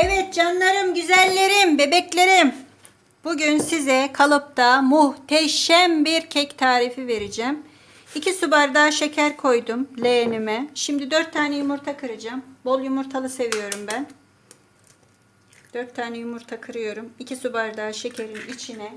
Evet canlarım, güzellerim, bebeklerim. Bugün size kalıpta muhteşem bir kek tarifi vereceğim. 2 su bardağı şeker koydum leğenime. Şimdi 4 tane yumurta kıracağım. Bol yumurtalı seviyorum ben. 4 tane yumurta kırıyorum. 2 su bardağı şekerin içine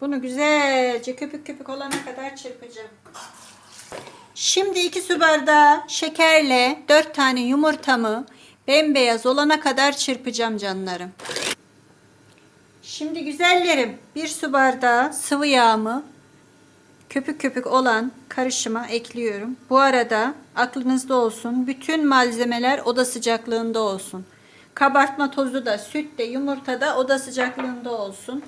Bunu güzelce köpük köpük olana kadar çırpacağım. Şimdi 2 su bardağı şekerle 4 tane yumurtamı bembeyaz olana kadar çırpacağım canlarım. Şimdi güzellerim 1 su bardağı sıvı yağımı köpük köpük olan karışıma ekliyorum. Bu arada aklınızda olsun bütün malzemeler oda sıcaklığında olsun. Kabartma tozu da süt de yumurta da oda sıcaklığında olsun.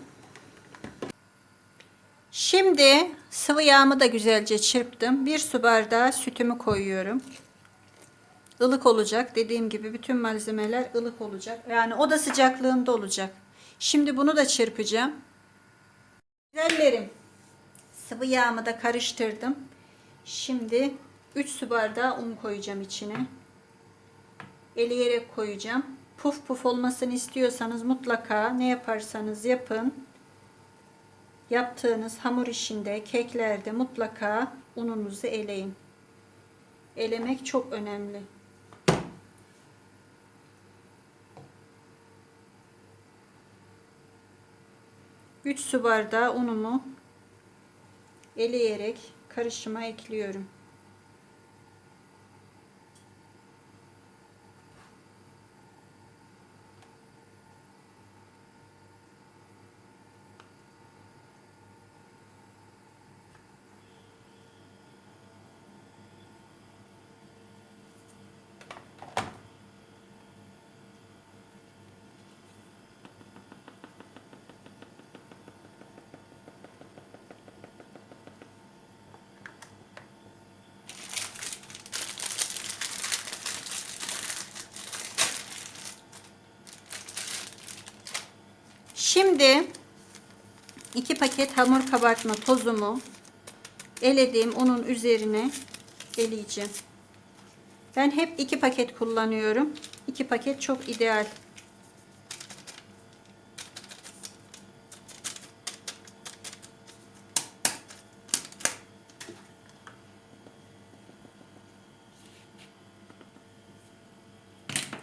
Şimdi sıvı yağımı da güzelce çırptım. Bir su bardağı sütümü koyuyorum. Ilık olacak. Dediğim gibi bütün malzemeler ılık olacak. Yani oda sıcaklığında olacak. Şimdi bunu da çırpacağım. Güzellerim. Sıvı yağımı da karıştırdım. Şimdi 3 su bardağı un koyacağım içine. Eleyerek koyacağım. Puf puf olmasını istiyorsanız mutlaka ne yaparsanız yapın yaptığınız hamur işinde, keklerde mutlaka ununuzu eleyin. Elemek çok önemli. Üç su bardağı unumu eleyerek karışıma ekliyorum. Şimdi iki paket hamur kabartma tozumu elediğim unun üzerine eleyeceğim. Ben hep iki paket kullanıyorum. İki paket çok ideal.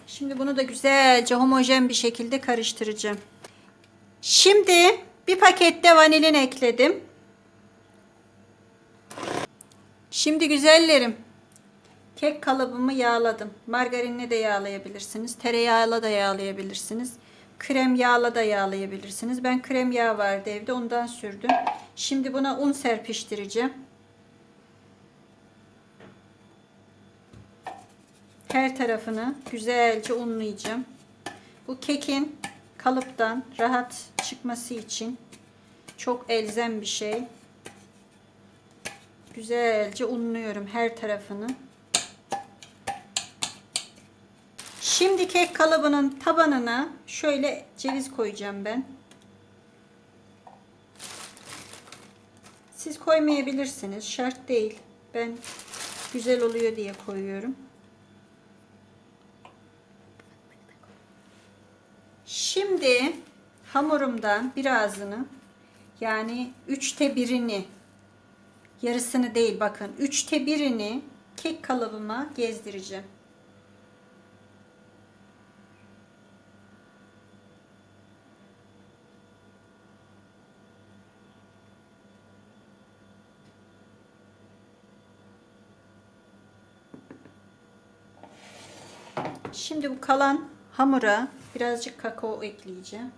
Şimdi bunu da güzelce homojen bir şekilde karıştıracağım. Şimdi bir pakette vanilin ekledim. Şimdi güzellerim. Kek kalıbımı yağladım. Margarinle de yağlayabilirsiniz. Tereyağıyla da yağlayabilirsiniz. Krem yağla da yağlayabilirsiniz. Ben krem yağı vardı evde ondan sürdüm. Şimdi buna un serpiştireceğim. Her tarafını güzelce unlayacağım. Bu kekin kalıptan rahat çıkması için çok elzem bir şey. Güzelce unluyorum her tarafını. Şimdi kek kalıbının tabanına şöyle ceviz koyacağım ben. Siz koymayabilirsiniz. Şart değil. Ben güzel oluyor diye koyuyorum. Şimdi hamurumdan birazını yani üçte birini yarısını değil bakın üçte birini kek kalıbıma gezdireceğim. Şimdi bu kalan hamura birazcık kakao ekleyeceğim.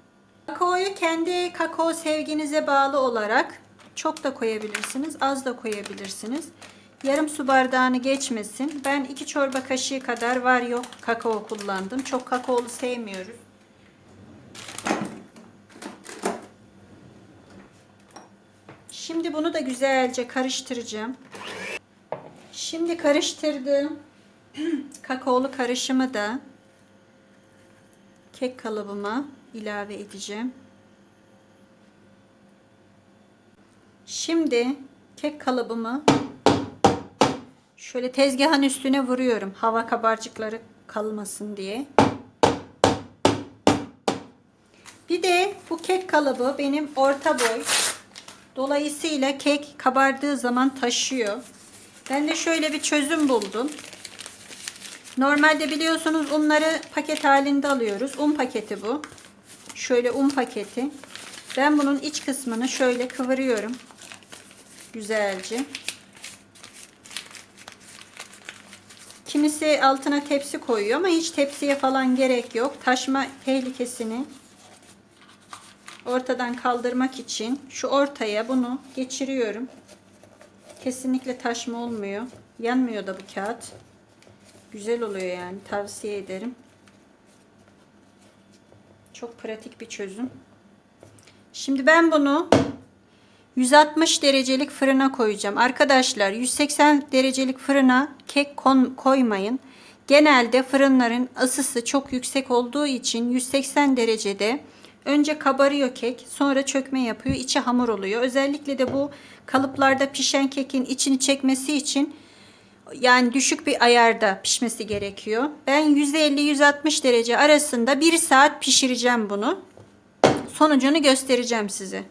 Kakaoyu kendi kakao sevginize bağlı olarak çok da koyabilirsiniz, az da koyabilirsiniz. Yarım su bardağını geçmesin. Ben 2 çorba kaşığı kadar var yok kakao kullandım. Çok kakaolu sevmiyoruz. Şimdi bunu da güzelce karıştıracağım. Şimdi karıştırdığım kakaolu karışımı da kek kalıbıma ilave edeceğim. Şimdi kek kalıbımı şöyle tezgahın üstüne vuruyorum. Hava kabarcıkları kalmasın diye. Bir de bu kek kalıbı benim orta boy. Dolayısıyla kek kabardığı zaman taşıyor. Ben de şöyle bir çözüm buldum. Normalde biliyorsunuz unları paket halinde alıyoruz. Un paketi bu. Şöyle un paketi. Ben bunun iç kısmını şöyle kıvırıyorum. Güzelce. Kimisi altına tepsi koyuyor ama hiç tepsiye falan gerek yok. Taşma tehlikesini ortadan kaldırmak için şu ortaya bunu geçiriyorum. Kesinlikle taşma olmuyor. Yanmıyor da bu kağıt. Güzel oluyor yani. Tavsiye ederim. Çok pratik bir çözüm. Şimdi ben bunu 160 derecelik fırına koyacağım. Arkadaşlar 180 derecelik fırına kek koymayın. Genelde fırınların ısısı çok yüksek olduğu için 180 derecede önce kabarıyor kek, sonra çökme yapıyor, içi hamur oluyor. Özellikle de bu kalıplarda pişen kekin içini çekmesi için yani düşük bir ayarda pişmesi gerekiyor. Ben 150-160 derece arasında 1 saat pişireceğim bunu. Sonucunu göstereceğim size.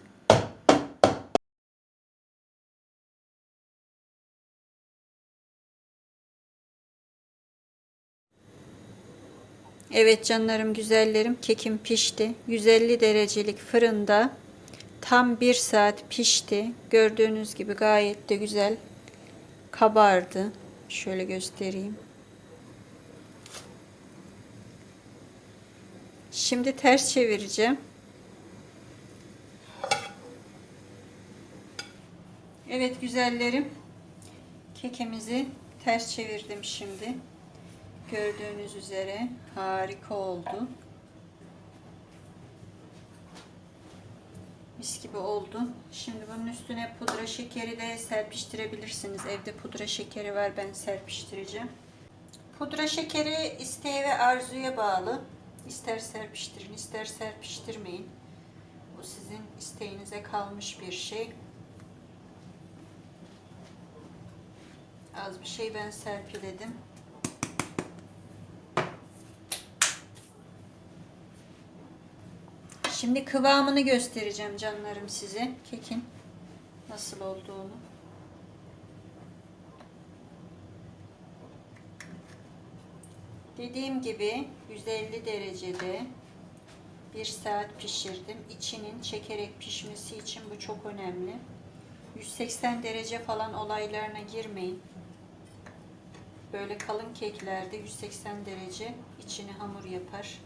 Evet canlarım güzellerim kekim pişti. 150 derecelik fırında tam 1 saat pişti. Gördüğünüz gibi gayet de güzel kabardı. Şöyle göstereyim. Şimdi ters çevireceğim. Evet güzellerim. Kekimizi ters çevirdim şimdi. Gördüğünüz üzere harika oldu. Mis gibi oldu. Şimdi bunun üstüne pudra şekeri de serpiştirebilirsiniz. Evde pudra şekeri var ben serpiştireceğim. Pudra şekeri isteğe ve arzuya bağlı. İster serpiştirin, ister serpiştirmeyin. Bu sizin isteğinize kalmış bir şey. Az bir şey ben serpiledim. Şimdi kıvamını göstereceğim canlarım size. Kekin nasıl olduğunu. Dediğim gibi 150 derecede bir saat pişirdim. İçinin çekerek pişmesi için bu çok önemli. 180 derece falan olaylarına girmeyin. Böyle kalın keklerde 180 derece içini hamur yapar.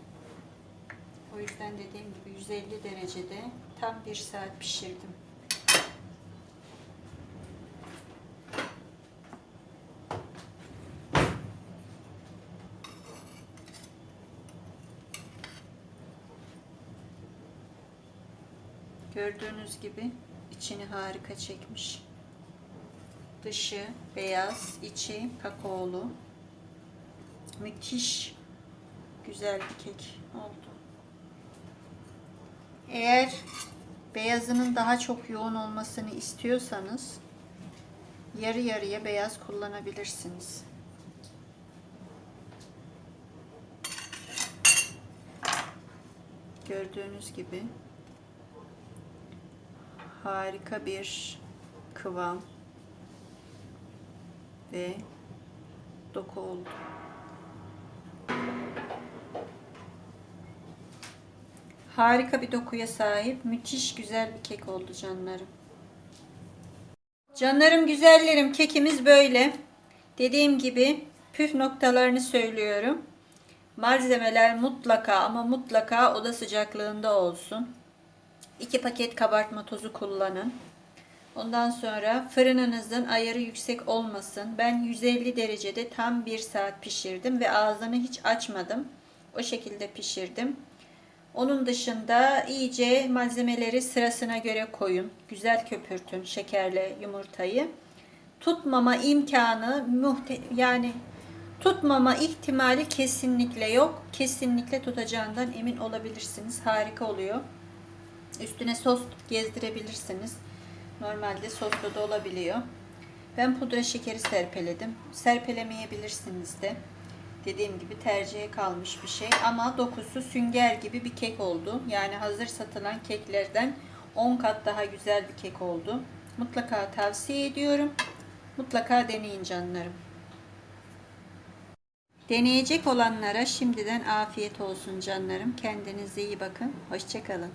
O yüzden dediğim gibi 150 derecede tam bir saat pişirdim. Gördüğünüz gibi içini harika çekmiş. Dışı beyaz, içi kakaolu. Müthiş güzel bir kek oldu. Eğer beyazının daha çok yoğun olmasını istiyorsanız yarı yarıya beyaz kullanabilirsiniz. Gördüğünüz gibi harika bir kıvam ve doku oldu. Harika bir dokuya sahip, müthiş güzel bir kek oldu canlarım. Canlarım güzellerim, kekimiz böyle. Dediğim gibi püf noktalarını söylüyorum. Malzemeler mutlaka ama mutlaka oda sıcaklığında olsun. 2 paket kabartma tozu kullanın. Ondan sonra fırınınızın ayarı yüksek olmasın. Ben 150 derecede tam 1 saat pişirdim ve ağzını hiç açmadım. O şekilde pişirdim. Onun dışında iyice malzemeleri sırasına göre koyun. Güzel köpürtün şekerle yumurtayı. Tutmama imkanı muhte yani Tutmama ihtimali kesinlikle yok. Kesinlikle tutacağından emin olabilirsiniz. Harika oluyor. Üstüne sos gezdirebilirsiniz. Normalde soslu da olabiliyor. Ben pudra şekeri serpeledim. Serpelemeyebilirsiniz de. Dediğim gibi tercihe kalmış bir şey. Ama dokusu sünger gibi bir kek oldu. Yani hazır satılan keklerden 10 kat daha güzel bir kek oldu. Mutlaka tavsiye ediyorum. Mutlaka deneyin canlarım. Deneyecek olanlara şimdiden afiyet olsun canlarım. Kendinize iyi bakın. Hoşçakalın.